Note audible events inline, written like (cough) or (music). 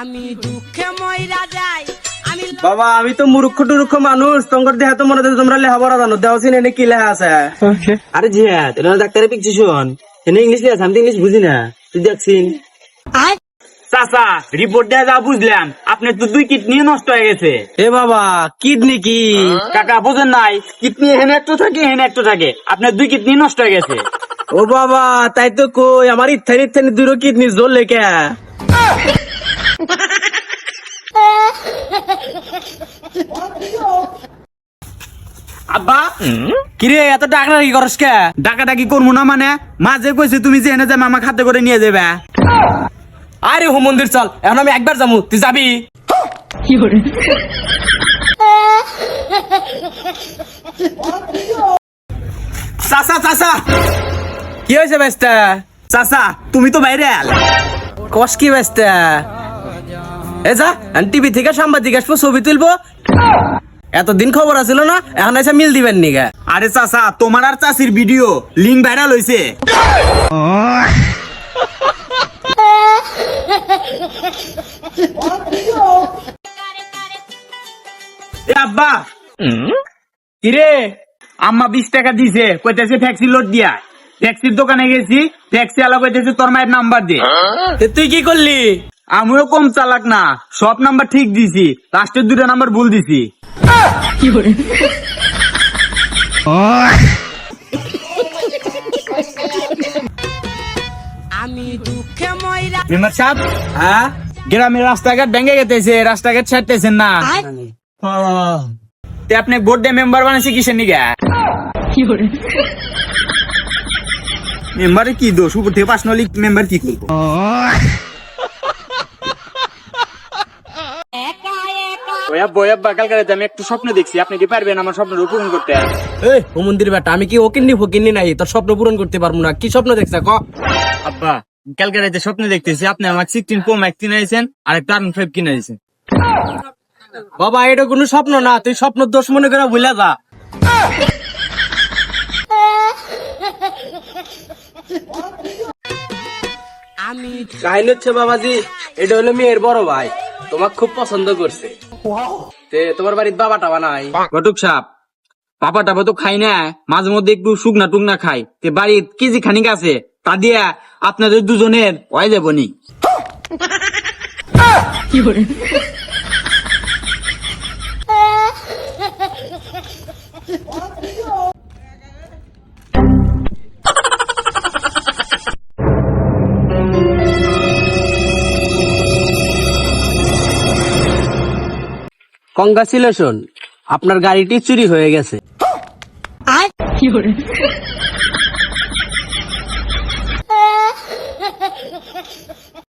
আমি দুঃখে ময়রা যাই আমি বাবা আমি তো মূর্খ টুরুক্ষ মানুষ। তোমার দেহা তো মনে তোমরা জানো। দেওয়া এনে কি লেখা আছে? আরে জিহাদ এটা ডাক্তারের পিকছি শোন। এনে ইংলিশ লেখা আমি ইংলিশ বুঝি না। তুই দেখছিন চাচা রিপোর্ট দেওয়া যা বুঝলাম। আপনার তো দুই কিডনি নষ্ট হয়ে গেছে। এ বাবা কিডনি কি? কাকা বোঝেন নাই। কিডনি এখানে একটু থাকে এখানে একটু থাকে। আপনার দুই কিডনি নষ্ট হয়ে গেছে। ও বাবা তাই তো কই আমার ইত্যানি ইত্যানি দুটো কিডনি জোর লেখা আব্বা, কিরে, এত টাকা কি করস কে? ডাকাডাকি করব না মানে? মাঝে কইছে, তুমি যে এনে যাবে আমার খাতে করে নিয়ে যাবে আরে হো মন্দির চল, এখন আমি একবার যাব তুই যাবি? চাচা চাচা! কি হয়েছে বেস্তা? চাচা, তুমি তো বাইরে কস কি, বেস্তা? এ যা টিভি থেকে সাংবাদিক আসব ছবি তুলবো। এতদিন খবর আছিল না এখন এসে মিল দিবেন নিগা আরে চাচা তোমার আর চাষির ভিডিও লিঙ্ক ভাইরাল হয়েছে আব্বা কিরে? আম্মা বিশ টাকা দিছে কইতেছে ট্যাক্সি লোড দিয়া। ট্যাক্সির দোকানে গেছি ট্যাক্সি আলা কইতেছে তোর মায়ের নাম্বার দে। তুই কি করলি? আমিও কম চালাক না সব নাম্বার ঠিক দিছি লাস্টের দুটো নাম্বার ভুল দিছি। আমি দুঃখে ময়রা মেম্বার সাহেব হ্যাঁ? গ্রামের রাস্তাঘাট ভেঙে গেতেছে রাস্তাঘাট ছাড়তেছেন না। তে আপনি ভোট দিয়ে মেম্বার বানাইছে কিসের নিগা? মেম্বারে কি দোষ? উপর থেকে পাশ নলি মেম্বার কি করব? ওই আব্বা ওই আব্বা কালকে আমি একটু স্বপ্ন দেখছি। আপনি কি পারবেন আমার স্বপ্ন পূরণ করতে? এই ও মন্দির বেটা আমি কি ওকিন্নি ফকিন্নি নাই? তোর স্বপ্ন পূরণ করতে পারব না। কি স্বপ্ন দেখছ ক? আব্বা কালকে রাতে স্বপ্ন দেখতেছি। আপনি আমার সিক্সটিন প্রো ম্যাক্স আর একটা আর ফাইভ বাবা এটা কোনো স্বপ্ন না। তুই স্বপ্ন দোষ মনে করে ভুলে যা। আমি কাহিনী হচ্ছে বাবাজি এটা হলো মেয়ের বড় ভাই। তোমাক খুব পছন্দ করছে। তে তোমার বাড়ির বাবা টাবা নাই ঘটক সাপ পাপা টাপা তো খাই না মাঝে মধ্যে একটু শুকনা টুকনা খাই তে বাড়ির কেজি খানিক আছে তা দিয়া আপনাদের দুজনের হয়ে যাবনি (laughs) কংগ্রাচুলেশন আপনার গাড়িটি চুরি হয়ে গেছে।